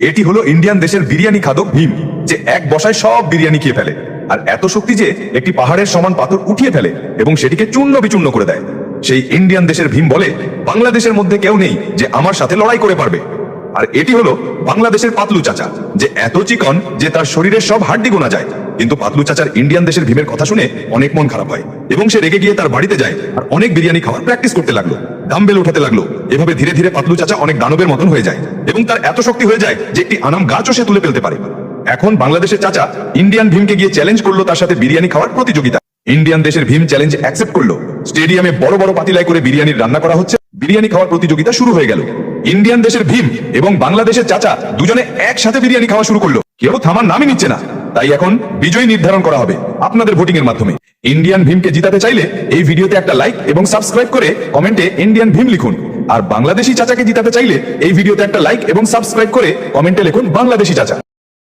এটি হলো ইন্ডিয়ান দেশের বিরিয়ানি খাদক ভীম, যে এক বসায় সব বিরিয়ানি খেয়ে ফেলে। আর এত শক্তি যে একটি পাহাড়ের সমান পাথর উঠিয়ে ফেলে এবং সেটিকে চূর্ণ বিচূর্ণ করে দেয়। সেই ইন্ডিয়ান দেশের ভীম বলে, বাংলাদেশের মধ্যে কেউ নেই যে আমার সাথে লড়াই করে পারবে। আর এটি হলো বাংলাদেশের পাতলু চাচা, যে এত চিকন যে তার শরীরের সব হাড্ডি গোনা যায়। কিন্তু পাতলু চাচার ইন্ডিয়ান দেশের ভীমের কথা শুনে অনেক মন খারাপ হয় এবং সে রেগে গিয়ে তার বাড়িতে যায় আর অনেক বিরিয়ানি খাওয়ার প্র্যাকটিস করতে লাগল। ডাম্বেল উঠাতে লাগল। এভাবে ধীরে ধীরে পাতলু চাচা অনেক দানবের মতন হয়ে যায় এবং তার এত শক্তি হয়ে যায় যে একটি আনাম গাছও সে তুলে ফেলতে পারে। এখন বাংলাদেশের চাচা ইন্ডিয়ান ভীমকে গিয়ে চ্যালেঞ্জ করল তার সাথে বিরিয়ানি খাওয়ার প্রতিযোগিতা। ইন্ডিয়ান দেশের ভীম চ্যালেঞ্জ অ্যাকসেপ্ট করল। স্টেডিয়ামে বড় বড় পাতিলায় করে বিরিয়ানির রান্না করা হচ্ছে। বিরিয়ানি খাওয়ার প্রতিযোগিতা শুরু হয়ে গেল। ইন্ডিয়ান দেশের ভীম এবং বাংলাদেশের চাচা দুজনে একসাথে বিরিয়ানি খাওয়া শুরু করল। কেউ থামার নামই নিচ্ছে না। তাই এখন বিজয় নির্ধারণ করা হবে আপনাদের ভোটিং এর মাধ্যমে। ইন্ডিয়ান ভীমকে জিতাতে চাইলে এই ভিডিওতে একটা লাইক এবং সাবস্ক্রাইব করে কমেন্টে ইন্ডিয়ান ভীম লিখুন। আর বাংলাদেশি চাচাকে জিতাতে চাইলে এই ভিডিওতে একটা লাইক এবং সাবস্ক্রাইব করে কমেন্টে লিখুন বাংলাদেশি চাচা।